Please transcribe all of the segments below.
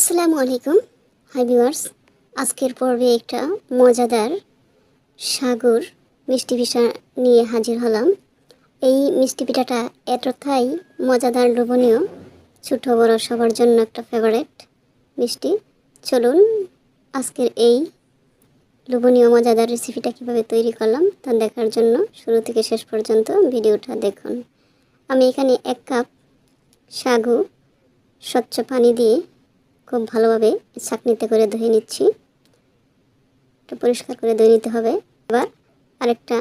আসসালামু আলাইকুম। Hi viewers আজকের পর্বে একটা মজাদার সাগর মিষ্টি পিঠা নিয়ে হাজির হলাম। এই মিষ্টি পিঠাটা এতটাই মজাদার লোভনীয়, ছোট বড় সবার জন্য একটা ফেভারেট মিষ্টি। চলুন আজকের এই লোভনীয় মজাদার রেসিপিটা কীভাবে তৈরি করলাম তা দেখার জন্য শুরু থেকে শেষ পর্যন্ত ভিডিওটা দেখুন। আমি এখানে এক কাপ সাগু, স্বচ্ছ পানি দিয়ে খুব ভালোভাবে ছাঁকনিতে করে ধুয়ে নিচ্ছি। একটু পরিষ্কার করে ধুয়ে নিতে হবে। এবার আরেকটা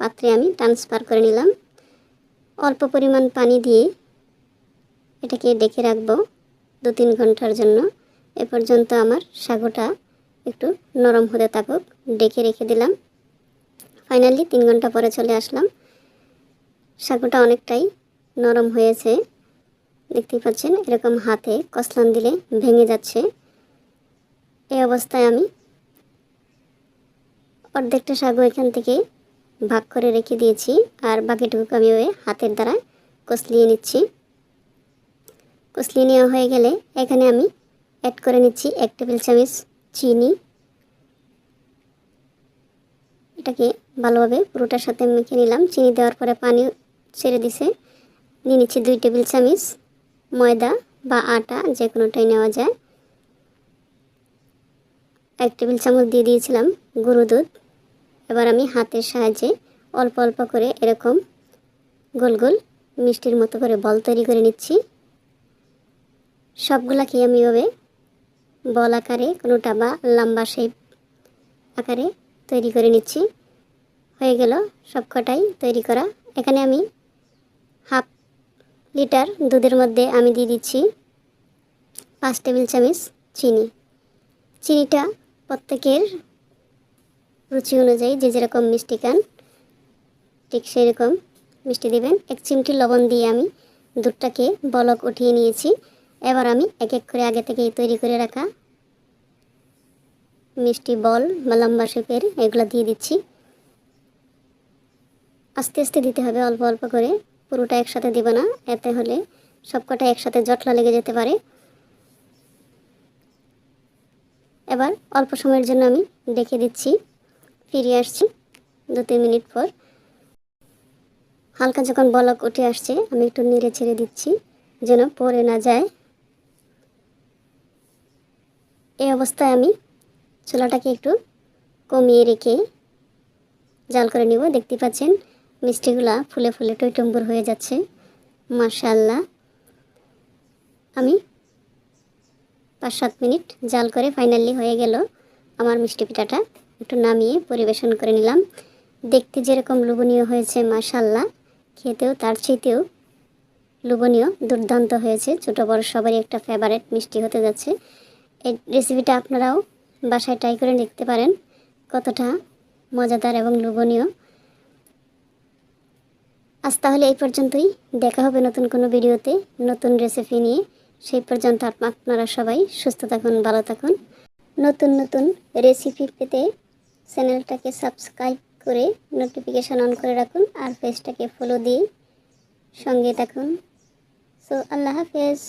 পাত্রে আমি ট্রান্সফার করে নিলাম। অল্প পরিমাণ পানি দিয়ে এটাকে ডেকে রাখব দু তিন ঘণ্টার জন্য। এ পর্যন্ত আমার সাগুটা একটু নরম হতে থাকুক, ডেকে রেখে দিলাম। ফাইনালি তিন ঘণ্টা পরে চলে আসলাম। সাগুটা অনেকটাই নরম হয়েছে। দেখতেই পাচ্ছেন, এরকম হাতে কসলান দিলে ভেঙে যাচ্ছে। এই অবস্থায় আমি অর্ধেকটা সাগু এখান থেকে ভাগ করে রেখে দিয়েছি, আর বাকিটুকু আমি ওই হাতের দ্বারা কসলিয়ে নিচ্ছি। কসলিয়ে নেওয়া হয়ে গেলে এখানে আমি অ্যাড করে নিচ্ছি এক টেবিল চামচ চিনি। এটাকে ভালোভাবে পুরোটার সাথে মেখে নিলাম। চিনি দেওয়ার পরে পানি ছেড়ে দিছে। নিয়ে নিচ্ছি দুই টেবিল চামচ ময়দা বা আটা যে কোনোটাই নেওয়া যায়। এক টেবিল চামচ দিয়ে দিয়েছিলাম গরু দুধ। এবার আমি হাতের সাহায্যে অল্প অল্প করে এরকম গোল গোল মিষ্টির মতো করে বল তৈরি করে নিচ্ছি। সবগুলাকে আমি এভাবে বল আকারে কোনোটা বা লম্বা শেপ আকারে তৈরি করে নিচ্ছি। হয়ে গেল সবকটাই তৈরি করা। এখানে আমি হাফ লিটার দুধের মধ্যে আমি দিয়ে দিচ্ছি পাঁচ টেবিল চামচ চিনি। চিনিটা প্রত্যেকের রুচি অনুযায়ী যে যেরকম মিষ্টি খান, ঠিক সেই রকম মিষ্টি দেবেন। এক চিমটি লবণ দিয়ে আমি দুধটাকে বলক উঠিয়ে নিয়েছি। এবার আমি এক এক করে আগে থেকেই তৈরি করে রাখা মিষ্টি বল বা লম্বা শেপের এগুলো দিয়ে দিচ্ছি। আস্তে আস্তে দিতে হবে অল্প অল্প করে। পুরোটা একসাথে দিব না। এতে হলে সবকটা একসাথে জটলা লেগে যেতে পারে। এবার অল্প সময়ের জন্য আমি ডেকে দিচ্ছি। ফিরে আসছি দু তিন মিনিট পর। হালকা যখন বলক উঠে আসছে, আমি একটু নেড়ে ছেড়ে দিচ্ছি যেন পরে না যায়। এই অবস্থায় আমি চুলাটাকে একটু কমিয়ে রেখে জাল করে নিব। দেখতে পাচ্ছেন মিষ্টিগুলা ফুলে ফুলে টইটম্বুর হয়ে যাচ্ছে। মাশাল্লাহ আমি পাঁচ সাত মিনিট জাল করে ফাইনালি হয়ে গেল আমার মিষ্টি পিঠাটা। একটু নামিয়ে পরিবেশন করে নিলাম। দেখতে যেরকম লোভনীয় হয়েছে মাশাল্লাহ খেতেও তার চেয়েতেও লোভনীয়, দুর্দান্ত হয়েছে। ছোটো বড় সবারই একটা ফেভারেট মিষ্টি হতে যাচ্ছে। এই রেসিপিটা আপনারাও বাসায় ট্রাই করে দেখতে পারেন। কতটা মজাদার এবং লোভনীয়। আজ তাহলে এই পর্যন্তই। দেখা হবে নতুন কোনো ভিডিওতে, নতুন রেসিপি নিয়ে। সেই পর্যন্ত আপনারা সবাই সুস্থ থাকুন, ভালো থাকুন। নতুন নতুন রেসিপি পেতে চ্যানেলটাকে সাবস্ক্রাইব করে নোটিফিকেশান অন করে রাখুন আর পেজটাকে ফলো দিয়ে সঙ্গে থাকুন। সো আল্লাহ হাফেজ।